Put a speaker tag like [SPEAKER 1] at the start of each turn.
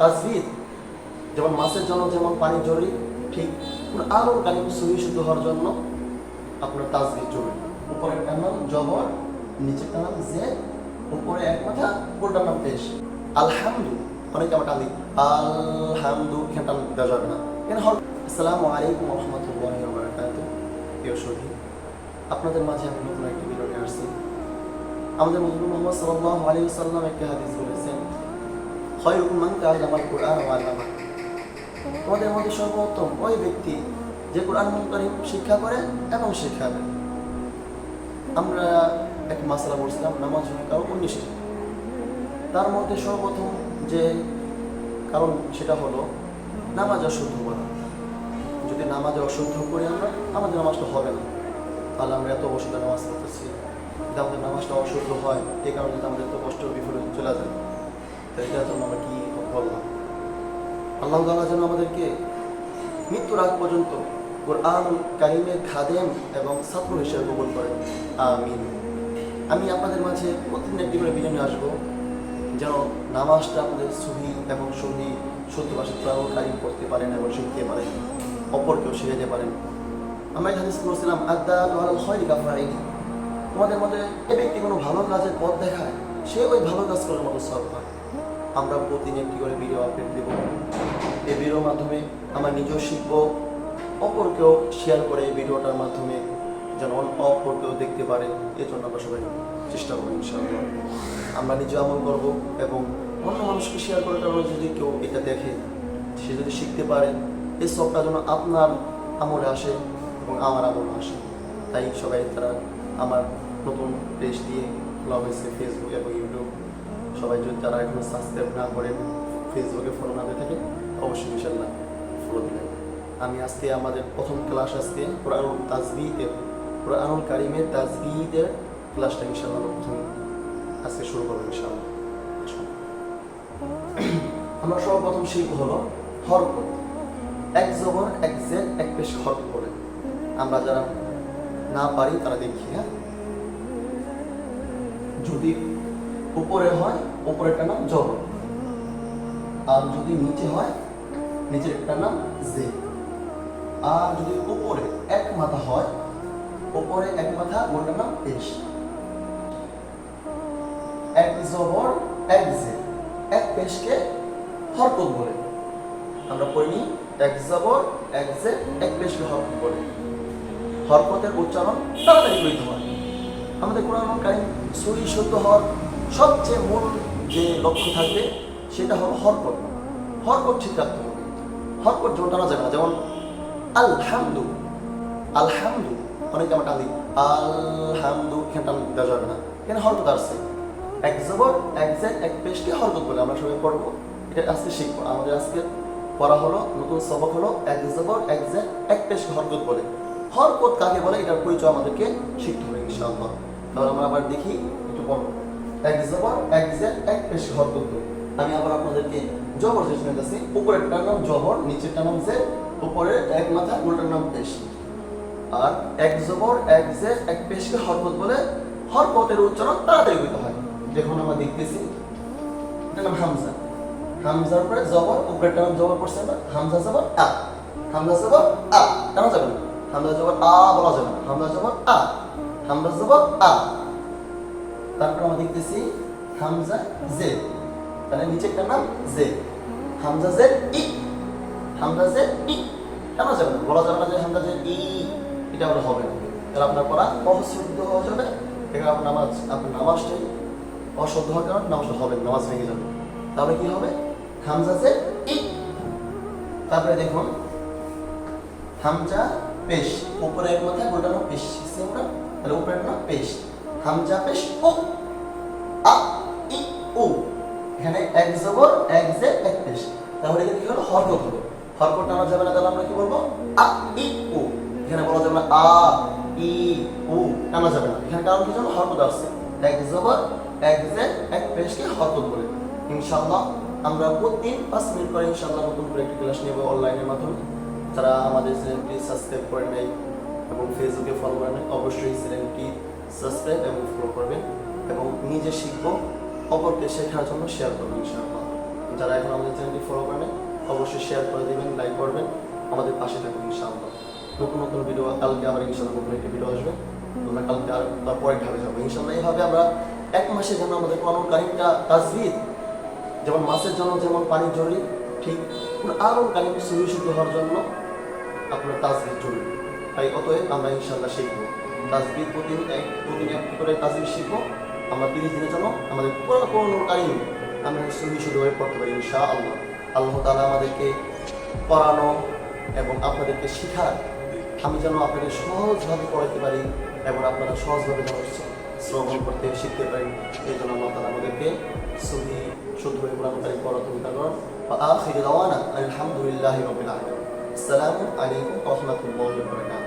[SPEAKER 1] তাজবিদ যেমন মাছের জন্য যেমন পানি জরুরি, ঠিক আরও কালিম সহি শুদ্ধ হওয়ার জন্য আপনার তাজবিদ জরুরি। উপরে একটা নাম, জবর নিচেরটা নাম যে উপরে এক কথা পুরোটার নাম পেশ আলহামদু অনেকে আমার টালি আলহামদু এখানটা দেওয়া যাবে না। এখানে হল, আসসালামু আলাইকুম রহমতুল্লাহ বারাকাত প্রিয় সহি আপনাদের মাঝে আমি নতুন একটি ভিডিও নিয়ে আসছি। আমাদের মজলুম মোহাম্মদ সাল্লাল্লাহু আলাইহি ওয়াসাল্লাম একটি হাদিস বলেছেন খয়রুকুম মান তাআল্লামাল কুরআন ওয়া আল্লামা। তোমাদের মধ্যে সর্বোত্তম ওই ব্যক্তি যে কোরআন কারীম শিক্ষা করে এবং শেখাবে। আমরা এক মাসালা বলছিলাম নামাজ কারণ উনিশটি তার মধ্যে সর্বপ্রথম যে কারণ সেটা হলো নামাজ অশুদ্ধ করা যদি নামাজ অশুদ্ধ করি আমরা, আমাদের নামাজটা হবে না। তাহলে আমরা এত অবসর নামাজ পড়তেছি। যদি আমাদের নামাজটা অশুদ্ধ হয় এই কারণে আমাদের তো কষ্ট বিফলে চলে যায়। এটার জন্য আমরা কি বললাম আল্লাহ তাআলা যেন আমাদেরকে মৃত্যুর আগ পর্যন্ত কোরআন কারিমের খাদেম এবং ছাত্র হিসেবে কবুল করেন। আমিন। আমি আপনাদের মাঝে প্রতিদিন একটি করে নিয়ে আসব, যেন নামাজটা আপনাদের সহি এবং সহি ভাষা কোরআন কারিম করতে পারেন এবং শিখতে পারেন, অপরকেও শিখাতে পারেন। আমরা এখানে বলছিলাম আদা তোমার হয় গাফাইনি তোমাদের মধ্যে এ ব্যক্তি কোনো ভালো কাজের পথ দেখায়? সে ওই ভালো কাজ করার মতো সব হয়। আমরা প্রতিদিন একটি করে ভিডিও আপডেট দেব? এই ভিডিওর মাধ্যমে আমরা নিজেও শিখব, অপরকেও শেয়ার করে এই ভিডিওটার মাধ্যমে যেন অপরকেও দেখতে পারে। এই জন্য আমরা সবাই চেষ্টা করব ইনশাআল্লাহ। আমরা নিজে আমল করব এবং অন্য মানুষকে শেয়ার করার কারণে যদি কেউ এটা দেখে, সে যদি শিখতে পারে, এই সবটা যেন আপনার আমলে আসে এবং আমার আমলে আসে। তাই সবাই তারা আমার নতুন পেজ দিয়ে খোলা হয়েছে ফেসবুক এবং ইউটিউব সবাই যদি তারা এখনও সাবস্ক্রাইব না করেন ফেসবুকে ফলো না দিয়ে থাকে, অবশ্যই ইনশাল্লাহ ফলো দিবেন। আমি আজকে আমাদের প্রথম ক্লাস আজকে কোরআনুল তাজবিদের, কোরআনুল কারিমের তাজবিদের ক্লাসটা ইনশাল্লাহ প্রথম আজকে শুরু করব ইনশাল্লাহ। আমরা সর্বপ্রথম শিখব হলো হরকত এক জবর, এক জেড এক পেশ হরকত করে আমরা যারা না পারি তারা দেখি হ্যাঁ? যদি উপরে হয়, উপরেরটা নাম জবর আর যদি নিচে হয় নিচের একটা নাম জে। আর যদি উপরে এক মাথা হয়, উপরে এক মাথা ওটার নাম পেশ এক জবর, এক জে। এক পেশকে হরকত বলে। আমরা পড়িনি এক জবর, এক জে, এক পেশকে হরকত বলে। হরকতের উচ্চারণ তাড়াতাড়ি করিতে হয়। আমাদের কোরআন কারিম সহি শুদ্ধ হওয়ার সবচেয়ে মূল যে লক্ষ্য থাকবে, সেটা হলো হরকত। হরকত ঠিক রাখতে হবে। হরকত জোর টানা যাবে না, যেমন আলহামদু আলহামদু, অনেকে আমার টালি আলহামদু এখানে টান দেওয়া যাবে না। এখানে হরকত আসছে। এক জবর, এক জেড এক পেশকে হরকত বলে, আমরা সবাই পড়ব। এটা আজকে শিখব। আমাদের আজকে পড়া হলো, নতুন সবক হলো, এক জবর, এক জেড এক পেশকে হরকত বলে। হরকত কাকে বলে? এটার পরিচয় আমাদেরকে শিখতে হবে, ইনশাআল্লাহ। তাহলে আমরা আবার দেখি, একটু পড়ো। এক জবর এক জেড এক পেশকে হরকত বলে আমি আবার আপনাদেরকে জবর যে শুনেতেছি উপরেরটার নাম জবর নিচেরটার নাম জেড উপরে এক মাথা, উল্টার নাম পেশ। আর এক জবর, এক জেড এক পেশকে হরকত বলে হরকতের উচ্চারণ তাড়াতাড়ি হইতে হয়। দেখুন, আমরা দেখতেছি। এটার নাম হামজা। হামজার উপরে জবর উপরেরটার নাম জবর পড়ছে না। হামজা জবর, আ। হামজা জবর, আ। কেন যাবে না হামজা জবর, আ বলা যাবে না। হামজা জবর, আ। হামজা জবর আ। তারপর আমরা দেখতেছি হামজা জে। তাহলে নিচেরটার নাম জে। হামজা জে ই। হামজা জে ই। কেন যাবে না বলা যাবে না যে হামজা জে ই। এটা বলে হবে না। তাহলে আপনার পড়া অশুদ্ধ হয়ে যাবে। এখানে আপনার নামাজ, আপনার নামাজটাই অশুদ্ধ হওয়ার কারণে নামাজটা হবে নামাজ ভেঙে যাবে। তাহলে কি হবে? হামজা জে ই। তারপরে দেখুন। হামজা পেশ। উপরের মাথায় গোটানো পেশ। আমরা তাহলে নাম পেশ হামজা পেশ ও, আ, ই, উ। এখানে এক জবর, এক জে এক পেশ তাহলে এখানে কি হলো? হরকত হলো হরকত টানা যাবে না, তাহলে আমরা কি বলব? আ, ই, উ। এখানে বলা যাবে না, আ, ই, উ। টানা যাবে না। এখানে কারণ কি জানো? হরকত আসছে এক জবর, এক জে এক পেশকে হরকত বলে। ইনশাআল্লাহ আমরা প্রতিদিন পাঁচ মিনিট করে ইনশাআল্লাহ নতুন করে একটি ক্লাস নেব অনলাইনের মাধ্যমে। যারা আমাদের চ্যানেলটি সাবস্ক্রাইব করে নেয় এবং ফেসবুকে ফলো করে নেয় অবশ্যই চ্যানেলটি সাবস্ক্রাইব এবং ফলো করবেন এবং নিজে শিখব, অপরকে শেখার জন্য শেয়ার করবেন ইনশাআল্লাহ। যারা এখন আমাদের চ্যানেলটি ফলো করেন, অবশ্যই শেয়ার করে দেবেন লাইক করবেন, আমাদের পাশে থাকুন ইনশাআল্লাহ। নতুন নতুন ভিডিও কালকে আবার ইনশাআল্লাহ নতুন একটি ভিডিও আসবে। আমরা কালকে আর তারপরে ঢাবে যাব। ইনশাআল্লাহ এইভাবে আমরা এক মাসের জন্য আমাদের কোরআন কারিমটা তাজবিদ যেমন মাছের জন্য যেমন পানি জরুরি, ঠিক আরও কারিম সহি শুদ্ধ হওয়ার জন্য আপনার তাজবিদ জরুরি। তাই অতএব আমরা ইনশাল্লাহ শিখব। তাজবির প্রতিদিন এক প্রতিদিন করে তাজবির শিখব। আমরা তিরিশ দিনের জন্য আমাদের পুরো করণকালীন আমরা সুন্দর শুরুভাবে পড়তে পারি ইনশা আল্লাহ আল্লাহ তালা আমাদেরকে পড়ানো এবং আপনাদেরকে শেখার আমি যেন আপনাদের সহজভাবে পড়াইতে পারি এবং আপনারা সহজভাবে যেন শ্রবণ করতে শিখতে পারি, এই জন্য আল্লাহ তালা আমাদেরকে সুন্দর সহি পুরানো কোরআনকারী পড়া তুমি কারণ আলহামদুলিল্লাহ রবিন আসসালামু আলাইকুম রহমতুল্লাহ